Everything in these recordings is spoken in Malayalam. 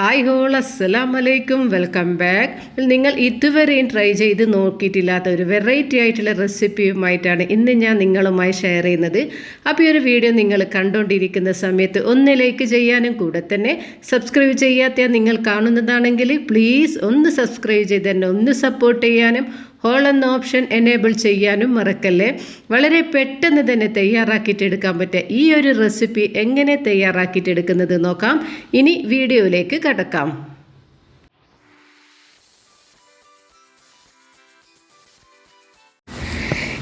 ഹായ് ഹോൾ അസ്സലാം വലൈക്കും വെൽക്കം ബാക്ക് നിങ്ങൾ ഇതുവരെയും ട്രൈ ചെയ്ത് നോക്കിയിട്ടില്ലാത്ത ഒരു വെറൈറ്റി ആയിട്ടുള്ള റെസിപ്പിയുമായിട്ടാണ് ഇന്ന് ഞാൻ നിങ്ങളുമായി ഷെയർ ചെയ്യുന്നത്. അപ്പോൾ ഈ ഒരു വീഡിയോ നിങ്ങൾ കണ്ടുകൊണ്ടിരിക്കുന്ന സമയത്ത് ഒന്ന് ലൈക്ക് ചെയ്യാനും കൂടെ തന്നെ സബ്സ്ക്രൈബ് ചെയ്യാത്ത നിങ്ങൾ കാണുന്നതാണെങ്കിൽ പ്ലീസ് ഒന്ന് സബ്സ്ക്രൈബ് ചെയ്ത് തന്നെ ഒന്ന് സപ്പോർട്ട് ചെയ്യാനും ഹോൾ എന്ന ഓപ്ഷൻ എനേബിൾ ചെയ്യാനും മറക്കല്ലേ? വളരെ പെട്ടെന്ന് തന്നെ തയ്യാറാക്കിയിട്ടെടുക്കാൻ പറ്റുക ഈ ഒരു റെസിപ്പി എങ്ങനെ തയ്യാറാക്കിയിട്ടെടുക്കുന്നത് നോക്കാം. ഇനി വീഡിയോയിലേക്ക് കടക്കാം.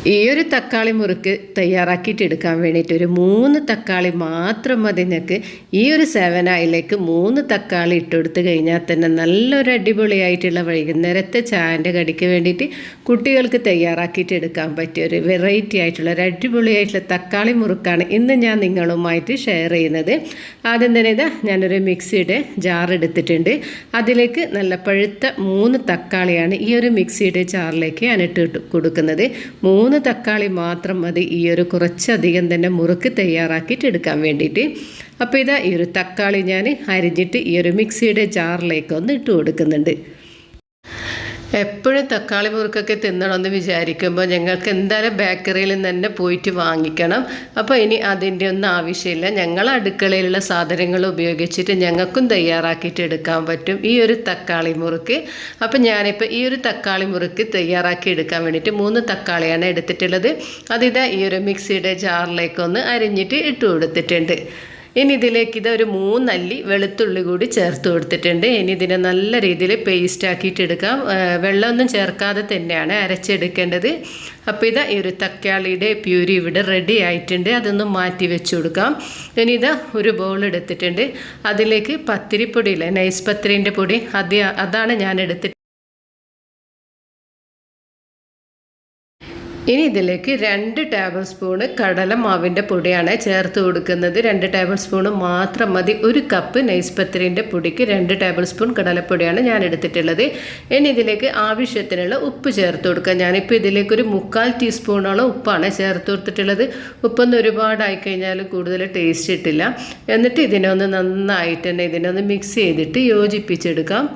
ഈ ഒരു തക്കാളി മുറുക്ക് തയ്യാറാക്കിയിട്ട് എടുക്കാൻ വേണ്ടിയിട്ട് ഒരു മൂന്ന് തക്കാളി മാത്രം മതി നിങ്ങൾക്ക് ഈ ഒരു സെവനായിലേക്ക് മൂന്ന് തക്കാളി ഇട്ടുകൊടുത്ത് കഴിഞ്ഞാൽ തന്നെ നല്ലൊരു അടിപൊളിയായിട്ടുള്ള വൈകുന്നേരത്തെ ചായന്റെ കടിക്ക് വേണ്ടിയിട്ട് കുട്ടികൾക്ക് തയ്യാറാക്കിയിട്ട് എടുക്കാൻ പറ്റിയ ഒരു വെറൈറ്റി ആയിട്ടുള്ള ഒരു അടിപൊളിയായിട്ടുള്ള തക്കാളി മുറുക്കാണ് ഇന്ന് ഞാൻ നിങ്ങളുമായിട്ട് ഷെയർ ചെയ്യുന്നത്. ആദ്യം തന്നെ ഇതാ ഞാനൊരു മിക്സിയുടെ ജാർ എടുത്തിട്ടുണ്ട്. അതിലേക്ക് നല്ല പഴുത്ത മൂന്ന് തക്കാളിയാണ് ഈ ഒരു മിക്സിയുടെ ജാറിലേക്ക് ഞാൻ ഇട്ട് കൊടുക്കുന്നത്. മൂന്ന് തക്കാളി മാത്രം മതി. ഈ ഒരു കുറച്ചധികം തന്നെ മുറുക്ക് തയ്യാറാക്കിയിട്ട് എടുക്കാൻ വേണ്ടിയിട്ട്. അപ്പോൾ ഇതാ ഈ ഒരു തക്കാളി ഞാൻ അരിഞ്ഞിട്ട് ഈ ഒരു മിക്സിയുടെ ജാറിലേക്ക് ഒന്ന് ഇട്ട് കൊടുക്കുന്നുണ്ട്. എപ്പോഴും തക്കാളി മുറുക്കൊക്കെ തിന്നണമെന്ന് വിചാരിക്കുമ്പോൾ ഞങ്ങൾക്ക് എന്തായാലും ബേക്കറിയിൽ നിന്ന് തന്നെ പോയിട്ട് വാങ്ങിക്കണം. അപ്പോൾ ഇനി അതിന്റെ ഒന്നും ആവശ്യമില്ല. ഞങ്ങൾ അടുക്കളയിലുള്ള സാധനങ്ങൾ ഉപയോഗിച്ചിട്ട് ഞങ്ങൾക്കും തയ്യാറാക്കിയിട്ട് എടുക്കാൻ പറ്റും ഈ ഒരു തക്കാളി മുറുക്ക്. അപ്പോൾ ഞാനിപ്പോൾ ഈ ഒരു തക്കാളി മുറുക്ക് തയ്യാറാക്കി എടുക്കാൻ വേണ്ടിയിട്ട് മൂന്ന് തക്കാളിയാണ് എടുത്തിട്ടുള്ളത്. അതിതാ ഈ ഒരു മിക്സിയുടെ ജാറിലേക്കൊന്ന് അരിഞ്ഞിട്ട് ഇട്ട് കൊടുത്തിട്ടുണ്ട്. ഇനി ഇതിലേക്ക് ഇത് ഒരു മൂന്നല്ലി വെളുത്തുള്ളി കൂടി ചേർത്ത് കൊടുത്തിട്ടുണ്ട്. ഇനി ഇതിനെ നല്ല രീതിയിൽ പേസ്റ്റ് ആക്കിയിട്ട് എടുക്കാം. വെള്ളമൊന്നും ചേർക്കാതെ തന്നെയാണ് അരച്ചെടുക്കേണ്ടത്. അപ്പോൾ ഇതാ ഈ ഒരു തക്കാളിയുടെ പ്യൂരി ഇവിടെ റെഡി ആയിട്ടുണ്ട്. അതൊന്ന് മാറ്റി വെച്ച് കൊടുക്കാം. ഇനി ഇതാ ഒരു ബൗൾ എടുത്തിട്ടുണ്ട്. അതിലേക്ക് പത്തിരിപ്പൊടിയില്ല നൈസ് പത്തിരിന്റെ പൊടി. അത് അതാണ് ഞാൻ എടുത്തിട്ട് ഇനി ഇതിലേക്ക് രണ്ട് ടേബിൾ സ്പൂണ് കടല മാവിന്റെ പൊടിയാണ് ചേർത്ത് കൊടുക്കുന്നത്. രണ്ട് ടേബിൾ സ്പൂണ് മാത്രം മതി. ഒരു കപ്പ് നൈസ് പത്തിരിന്റെ പൊടിക്ക് രണ്ട് ടേബിൾ സ്പൂൺ കടലപ്പൊടിയാണ് ഞാൻ എടുത്തിട്ടുള്ളത്. ഇനി ഇതിലേക്ക് ആവശ്യത്തിനുള്ള ഉപ്പ് ചേർത്ത് കൊടുക്കുക ഞാനിപ്പോൾ ഇതിലേക്ക് ഒരു മുക്കാൽ ടീസ്പൂണോളം ഉപ്പാണ് ചേർത്ത് കൊടുത്തിട്ടുള്ളത്. ഉപ്പൊന്നും ഒരുപാടായി കഴിഞ്ഞാൽ കൂടുതൽ ടേസ്റ്റ് ഇട്ടില്ല എന്നിട്ട് ഇതിനൊന്ന് നന്നായിട്ട് തന്നെ ഇതിനൊന്ന് മിക്സ് ചെയ്തിട്ട് യോജിപ്പിച്ചെടുക്കാം.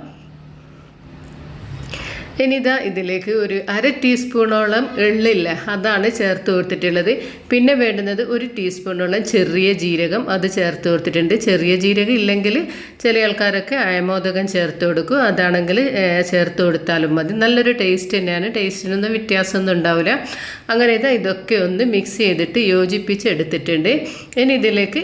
ഇനിതാ ഇതിലേക്ക് ഒരു അര ടീസ്പൂണോളം എള്ളില്ല അതാണ് ചേർത്ത് കൊടുത്തിട്ടുള്ളത്. പിന്നെ വേണ്ടുന്നത് ഒരു ടീസ്പൂണോളം ചെറിയ ജീരകം അത് ചേർത്ത് കൊടുത്തിട്ടുണ്ട്. ചെറിയ ജീരകം ഇല്ലെങ്കിൽ ചില ആൾക്കാരൊക്കെ അയമോദകം ചേർത്ത് കൊടുക്കും. അതാണെങ്കിൽ ചേർത്ത് കൊടുത്താലും മതി. നല്ലൊരു ടേസ്റ്റ് തന്നെയാണ്. ടേസ്റ്റിനൊന്നും വ്യത്യാസമൊന്നും ഉണ്ടാവില്ല. അങ്ങനെ ഇതാ ഇതൊക്കെ ഒന്ന് മിക്സ് ചെയ്തിട്ട് യോജിപ്പിച്ച് എടുത്തിട്ടുണ്ട് ഇനി ഇതിലേക്ക്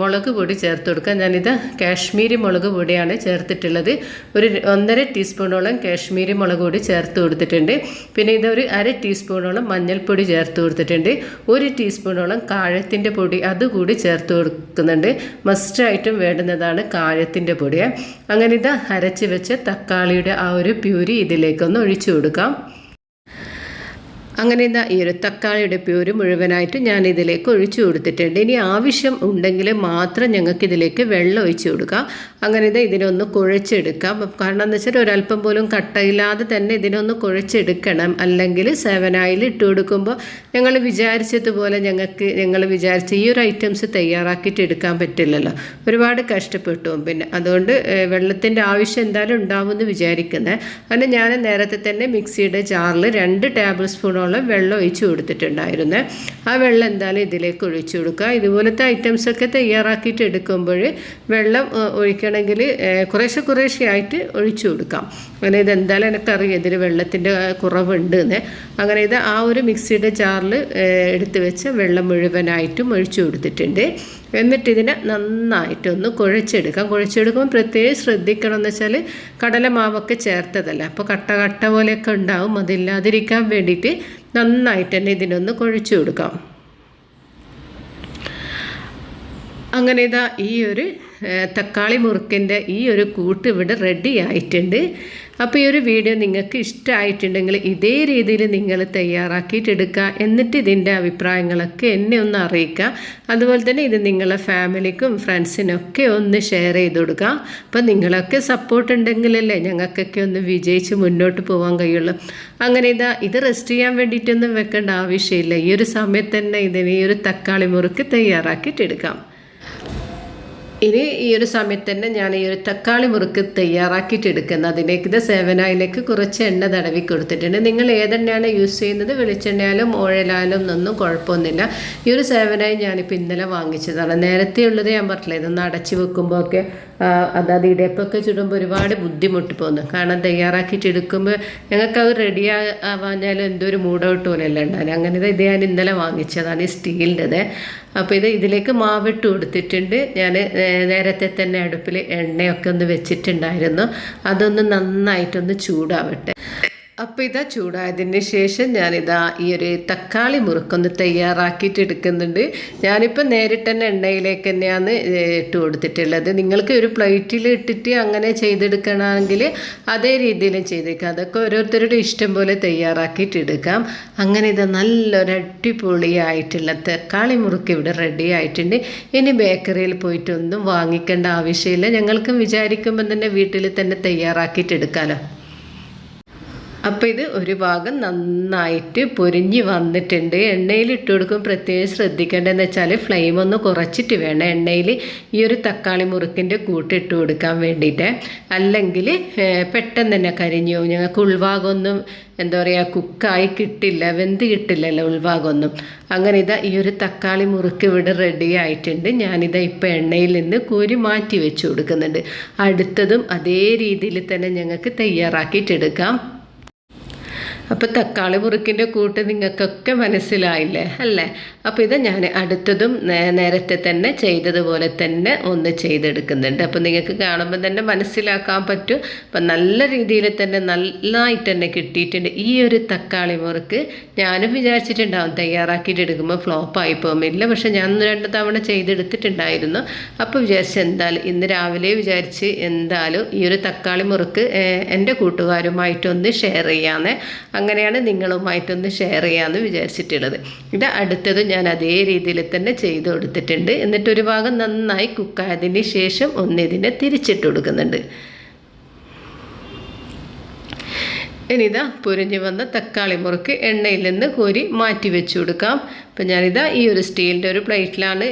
മുളക് പൊടി ചേർത്ത് കൊടുക്കാം. ഞാനിതാ കാശ്മീരി മുളക് പൊടിയാണ് ചേർത്തിട്ടുള്ളത്. ഒരു ഒന്നര ടീസ്പൂണോളം കാശ്മീരി മുളക് പൊടി ചേർത്ത് കൊടുത്തിട്ടുണ്ട്. പിന്നെ ഇതൊരു അര ടീസ്പൂണോളം മഞ്ഞൾപ്പൊടി ചേർത്ത് കൊടുത്തിട്ടുണ്ട്. ഒരു ടീസ്പൂണോളം കാഴത്തിന്റെ പൊടി അതുകൂടി ചേർത്ത് കൊടുക്കുന്നുണ്ട്. മസ്റ്റായിട്ടും വേണ്ടുന്നതാണ് കാഴത്തിന്റെ പൊടി. അങ്ങനെ ഇത് അരച്ച് വെച്ച് തക്കാളിയുടെ ആ ഒരു പ്യൂരി ഇതിലേക്കൊന്ന് ഒഴിച്ചു കൊടുക്കാം. അങ്ങനെ ഇതാ ഈ ഒരു തക്കാളിയുടെ പ്യൂര് മുഴുവനായിട്ട് ഞാൻ ഇതിലേക്ക് ഒഴിച്ചു കൊടുത്തിട്ടുണ്ട്. ഇനി ആവശ്യം ഉണ്ടെങ്കിൽ മാത്രം ഞങ്ങൾക്ക് ഇതിലേക്ക് വെള്ളം ഒഴിച്ചു കൊടുക്കാം അങ്ങനെ ഇതാ ഇതിനൊന്ന് കുഴച്ചെടുക്കാം കാരണം എന്ന് വെച്ചാൽ ഒരല്പം പോലും കട്ടയില്ലാതെ തന്നെ ഇതിനൊന്ന് കുഴച്ചെടുക്കണം. അല്ലെങ്കിൽ സെവനായിൽ ഇട്ട് കൊടുക്കുമ്പോൾ ഞങ്ങൾ വിചാരിച്ചതുപോലെ ഞങ്ങൾക്ക് ഞങ്ങൾ വിചാരിച്ച ഈ ഒരു ഐറ്റംസ് തയ്യാറാക്കിയിട്ട് എടുക്കാൻ പറ്റില്ലല്ലോ. ഒരുപാട് കഷ്ടപ്പെട്ടു. പിന്നെ അതുകൊണ്ട് വെള്ളത്തിന്റെ ആവശ്യം എന്തായാലും ഉണ്ടാവുമെന്ന് വിചാരിക്കുന്നത് അങ്ങനെ ഞാൻ നേരത്തെ തന്നെ മിക്സിയുടെ ജാറിൽ രണ്ട് ടേബിൾ സ്പൂണോളം വെള്ളം ഒഴിച്ച് കൊടുത്തിട്ടുണ്ടായിരുന്നു. ആ വെള്ളം എന്തായാലും ഇതിലേക്ക് ഒഴിച്ചു കൊടുക്കുക. ഇതുപോലത്തെ ഐറ്റംസൊക്കെ തയ്യാറാക്കിയിട്ട് എടുക്കുമ്പോൾ വെള്ളം ഒഴിക്കണമെങ്കിൽ കുറേശ്ശെ കുറേശ്ശെ ആയിട്ട് ഒഴിച്ചു കൊടുക്കാം. അങ്ങനെ ഇതെന്തായാലും എനിക്കറിയാം ഇതിൽ വെള്ളത്തിന്റെ കുറവുണ്ട് എന്ന് അങ്ങനെ ഇത് ആ ഒരു മിക്സിയുടെ ജാറിൽ എടുത്തു വെച്ച് വെള്ളം മുഴുവനായിട്ടും ഒഴിച്ചു കൊടുത്തിട്ടുണ്ട്. എന്നിട്ട് ഇതിനെ നന്നായിട്ടൊന്ന് കുഴച്ചെടുക്കാം. കുഴച്ചെടുക്കുമ്പോൾ പ്രത്യേകം ശ്രദ്ധിക്കണം എന്ന് വെച്ചാൽ കടലമാവൊക്കെ ചേർത്തതല്ല? അപ്പോൾ കട്ട കട്ട പോലെയൊക്കെ ഉണ്ടാവും. അതില്ലാതിരിക്കാൻ വേണ്ടിയിട്ട് നന്നായിട്ട് തന്നെ ഇതിനൊന്ന് കുഴച്ചു കൊടുക്കാം. അങ്ങനെ ഇതാ ഈ ഒരു തക്കാളി മുറുക്കിന്റെ ഈ ഒരു കൂട്ട് ഇവിടെ റെഡി ആയിട്ടുണ്ട്. അപ്പോൾ ഈ ഒരു വീഡിയോ നിങ്ങൾക്ക് ഇഷ്ടമായിട്ടുണ്ടെങ്കിൽ ഇതേ രീതിയിൽ നിങ്ങൾ തയ്യാറാക്കിയിട്ടെടുക്കുക. എന്നിട്ട് ഇതിന്റെ അഭിപ്രായങ്ങളൊക്കെ എന്നെ ഒന്ന് അറിയിക്കുക. അതുപോലെ തന്നെ ഇത് നിങ്ങളെ ഫാമിലിക്കും ഫ്രണ്ട്സിനൊക്കെ ഒന്ന് ഷെയർ ചെയ്ത് കൊടുക്കുക. അപ്പോൾ നിങ്ങളൊക്കെ സപ്പോർട്ട് ഉണ്ടെങ്കിലല്ലേ ഞങ്ങൾക്കൊക്കെ ഒന്ന് വിജയിച്ച് മുന്നോട്ട് പോകാൻ കഴിയുള്ളൂ. അങ്ങനെ ഇതാ ഇത് റെസ്റ്റ് ചെയ്യാൻ വേണ്ടിയിട്ടൊന്നും വെക്കേണ്ട ആവശ്യമില്ല. ഈ ഒരു സമയത്ത് തന്നെ ഇതിന് ഈ ഒരു തക്കാളി മുറുക്ക് തയ്യാറാക്കിയിട്ടെടുക്കാം. ഇനി ഈ ഒരു സമയത്ത് തന്നെ ഞാൻ ഈ ഒരു തക്കാളി മുറുക്ക് തയ്യാറാക്കിയിട്ട് എടുക്കുന്നത്. അതിലേക്ക് ഇത് സേവനായിലേക്ക് കുറച്ച് എണ്ണ തടവി കൊടുത്തിട്ടുണ്ട്. നിങ്ങൾ ഏതെണ്ണയാണ് യൂസ് ചെയ്യുന്നത്? വെളിച്ചെണ്ണയാലും ഓഴലായാലും ഒന്നും കുഴപ്പമൊന്നുമില്ല. ഈ ഒരു സേവനായി ഞാനിപ്പോൾ ഇന്നലെ വാങ്ങിച്ചതാണ്. നേരത്തെ ഉള്ളത് ഞാൻ പറഞ്ഞില്ല ഇതൊന്ന് അടച്ചു വെക്കുമ്പോൾ ഒക്കെ അതായത് ഇടയപ്പൊക്കെ ചുടുമ്പോൾ ഒരുപാട് ബുദ്ധിമുട്ട് പോകുന്നു കാരണം തയ്യാറാക്കിയിട്ട് എടുക്കുമ്പോൾ ഞങ്ങൾക്ക് അത് റെഡി ആവാഞ്ഞാലും എന്തോ ഒരു മൂടൗട്ട് പോലെയല്ല ഉണ്ടാകും അങ്ങനെ ഇത് ഞാൻ ഇന്നലെ വാങ്ങിച്ചതാണ് ഈ സ്റ്റീലിന്റെത്. അപ്പോൾ ഇത് ഇതിലേക്ക് മാവിട്ട് കൊടുത്തിട്ടുണ്ട്. ഞാൻ നേരത്തെ തന്നെ അടുപ്പിൽ എണ്ണയൊക്കെ ഒന്ന് വെച്ചിട്ടുണ്ടായിരുന്നു. അതൊന്ന് നന്നായിട്ടൊന്ന് ചൂടാവട്ടെ. അപ്പോൾ ഇതാ ചൂടായതിന് ശേഷം ഞാനിതാ ഈ ഒരു തക്കാളി മുറുക്കൊന്ന് തയ്യാറാക്കിയിട്ട് എടുക്കുന്നുണ്ട്. ഞാനിപ്പോൾ നേരിട്ട് തന്നെ എണ്ണയിലേക്ക് തന്നെയാണ് ഇട്ട് കൊടുത്തിട്ടുള്ളത്. നിങ്ങൾക്ക് ഒരു പ്ലേറ്റിൽ ഇട്ടിട്ട് അങ്ങനെ ചെയ്തെടുക്കണമെങ്കിൽ അതേ രീതിയിലും ചെയ്തേക്കാം. അതൊക്കെ ഓരോരുത്തരുടെ ഇഷ്ടം പോലെ തയ്യാറാക്കിയിട്ട് എടുക്കാം. അങ്ങനെ ഇത് നല്ലൊരു അടിപൊളിയായിട്ടുള്ള തക്കാളി മുറുക്ക് ഇവിടെ റെഡി ആയിട്ടുണ്ട്. ഇനി ബേക്കറിയിൽ പോയിട്ടൊന്നും വാങ്ങിക്കേണ്ട ആവശ്യമില്ല. ഞങ്ങൾക്കും വിചാരിക്കുമ്പോൾ തന്നെ വീട്ടിൽ തന്നെ തയ്യാറാക്കിയിട്ട് എടുക്കാമല്ലോ അപ്പോൾ ഇത് ഒരു ഭാഗം നന്നായിട്ട് പൊരിഞ്ഞ് വന്നിട്ടുണ്ട്. എണ്ണയിൽ ഇട്ട് കൊടുക്കും. പ്രത്യേകം ശ്രദ്ധിക്കേണ്ടതെന്ന് വെച്ചാൽ ഫ്ലെയിം ഒന്ന് കുറച്ചിട്ട് വേണം. എണ്ണയിൽ ഈ ഒരു തക്കാളി മുറുക്കിന്റെ കൂട്ട് ഇട്ട് കൊടുക്കാൻ വേണ്ടിയിട്ട്. അല്ലെങ്കിൽ പെട്ടെന്ന് തന്നെ കരിഞ്ഞു ഞങ്ങൾക്ക് ഉൾഭാഗമൊന്നും എന്താ പറയുക കുക്കായി കിട്ടില്ല. വെന്ത് കിട്ടില്ലല്ലോ ഉൾഭാഗമൊന്നും. അങ്ങനെ ഇതാ ഈ ഒരു തക്കാളി മുറുക്ക് ഇവിടെ റെഡി ആയിട്ടുണ്ട്. ഞാനിതാ ഇപ്പോൾ എണ്ണയിൽ നിന്ന് കോരി മാറ്റി വെച്ച് കൊടുക്കുന്നുണ്ട്. അടുത്തതും അതേ രീതിയിൽ തന്നെ ഞങ്ങൾക്ക് തയ്യാറാക്കിയിട്ടെടുക്കാം അപ്പോൾ തക്കാളി മുറുക്കിന്റെ കൂട്ട് നിങ്ങൾക്കൊക്കെ മനസ്സിലായില്ലേ? അല്ലേ? അപ്പോൾ ഇത് ഞാൻ അടുത്തതും നേരത്തെ തന്നെ ചെയ്തതുപോലെ തന്നെ ഒന്ന് ചെയ്തെടുക്കുന്നുണ്ട്. അപ്പോൾ നിങ്ങൾക്ക് കാണുമ്പോൾ തന്നെ മനസ്സിലാക്കാൻ പറ്റും. അപ്പം നല്ല രീതിയിൽ തന്നെ നന്നായിട്ട് തന്നെ കിട്ടിയിട്ടുണ്ട്. ഈ ഒരു തക്കാളി മുറുക്ക് ഞാനും വിചാരിച്ചിട്ടുണ്ടാവും തയ്യാറാക്കിയിട്ട് എടുക്കുമ്പോൾ ഫ്ലോപ്പായി പോകുമില്ല പക്ഷെ ഞാൻ രണ്ട് തവണ ചെയ്തെടുത്തിട്ടുണ്ടായിരുന്നു. അപ്പോൾ വിചാരിച്ച് എന്തായാലും ഇന്ന് രാവിലെ വിചാരിച്ച് എന്തായാലും ഈ ഒരു തക്കാളി മുറുക്ക് എന്റെ കൂട്ടുകാരുമായിട്ടൊന്ന് ഷെയർ ചെയ്യാമെന്ന് അങ്ങനെയാണ് നിങ്ങളുമായിട്ടൊന്ന് ഷെയർ ചെയ്യാമെന്ന് വിചാരിച്ചിട്ടുള്ളത്. ഇത് അടുത്തത് ഞാൻ അതേ രീതിയിൽ തന്നെ ചെയ്ത് കൊടുത്തിട്ടുണ്ട്. എന്നിട്ടൊരു ഭാഗം നന്നായി കുക്കായതിന് ശേഷം ഒന്നിതിനെ തിരിച്ചിട്ട് കൊടുക്കുന്നുണ്ട്. ഇനിതാ പൊരിഞ്ഞു വന്ന തക്കാളി മുറുക്ക് എണ്ണയിൽ നിന്ന് കോരി മാറ്റി വെച്ചു കൊടുക്കാം. അപ്പം ഞാനിതാ ഈ ഒരു സ്റ്റീലിന്റെ ഒരു പ്ലേറ്റിലാണ്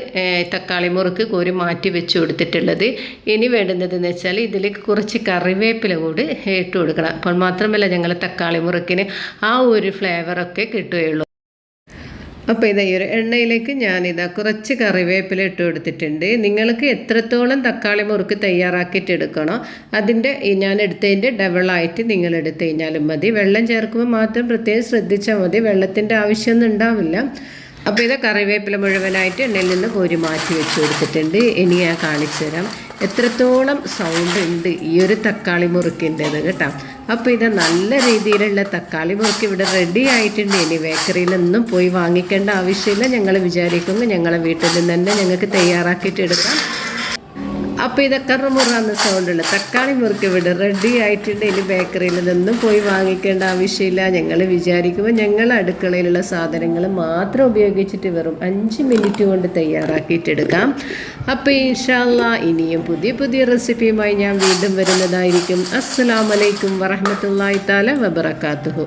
തക്കാളി മുറുക്ക് കോരി മാറ്റി വെച്ച് കൊടുത്തിട്ടുള്ളത്. ഇനി വേണ്ടുന്നതെന്ന് വെച്ചാൽ ഇതിലേക്ക് കുറച്ച് കറിവേപ്പില കൂടി ഇട്ട് കൊടുക്കണം. അപ്പോൾ മാത്രമല്ല ഞങ്ങൾ തക്കാളി മുറുക്കിന് ആ ഒരു ഫ്ലേവറൊക്കെ കിട്ടുകയുള്ളൂ. അപ്പോൾ ഇതാ ഈ ഒരു എണ്ണയിലേക്ക് ഞാനിതാ കുറച്ച് കറിവേപ്പില ഇട്ട് കൊടുത്തിട്ടുണ്ട്. നിങ്ങൾക്ക് എത്രത്തോളം തക്കാളി മുറുക്ക് തയ്യാറാക്കിയിട്ട് എടുക്കണോ അതിന്റെ ഞാൻ എടുത്തതിന്റെ ഡബിളായിട്ട് നിങ്ങൾ എടുത്തു കഴിഞ്ഞാലും മതി. വെള്ളം ചേർക്കുമ്പോൾ മാത്രം പ്രത്യേകം ശ്രദ്ധിച്ചാൽ മതി. വെള്ളത്തിന്റെ ആവശ്യമൊന്നും ഉണ്ടാവില്ല. അപ്പോൾ ഇത് കറിവേപ്പില മുഴുവനായിട്ട് എണ്ണയിൽ നിന്ന് കോരി മാറ്റി വെച്ച് കൊടുത്തിട്ടുണ്ട്. ഇനി ഞാൻ കാണിച്ചു തരാം എത്രത്തോളം സൗണ്ട് ഉണ്ട് ഈ ഒരു തക്കാളി മുറുക്കിന്റെത് കേട്ടോ. അപ്പോൾ ഇത് നല്ല രീതിയിലുള്ള തക്കാളി മുറുക്ക് ഇവിടെ റെഡി ആയിട്ടുണ്ട്. ഇനി ബേക്കറിയിലൊന്നും പോയി വാങ്ങിക്കേണ്ട ആവശ്യമില്ല. ഞങ്ങൾ വിചാരിക്കുന്നു ഞങ്ങളെ വീട്ടിൽ നിന്ന് തന്നെ ഞങ്ങൾക്ക് തയ്യാറാക്കിയിട്ട് എടുക്കാം. അപ്പോൾ ഇതൊക്കെ മുറാന്ന് സൗണ്ടുള്ള തക്കാളി മുറുക്ക് ഇവിടെ റെഡി ആയിട്ടുണ്ട്. ഇനി ബേക്കറിയിൽ നിന്നും പോയി വാങ്ങിക്കേണ്ട ആവശ്യമില്ല. ഞങ്ങൾ വിചാരിക്കുമ്പോൾ ഞങ്ങൾ അടുക്കളയിലുള്ള സാധനങ്ങൾ മാത്രം ഉപയോഗിച്ചിട്ട് വെറും അഞ്ച് മിനിറ്റ് കൊണ്ട് തയ്യാറാക്കിയിട്ടെടുക്കാം അപ്പോൾ ഇൻഷാല്ല ഇനിയും പുതിയ പുതിയ റെസിപ്പിയുമായി ഞാൻ വീണ്ടും വരുന്നതായിരിക്കും. അസ്സാം വലൈക്കും വറഹമത്തല്ലാ താല വബർക്കാത്തുഹു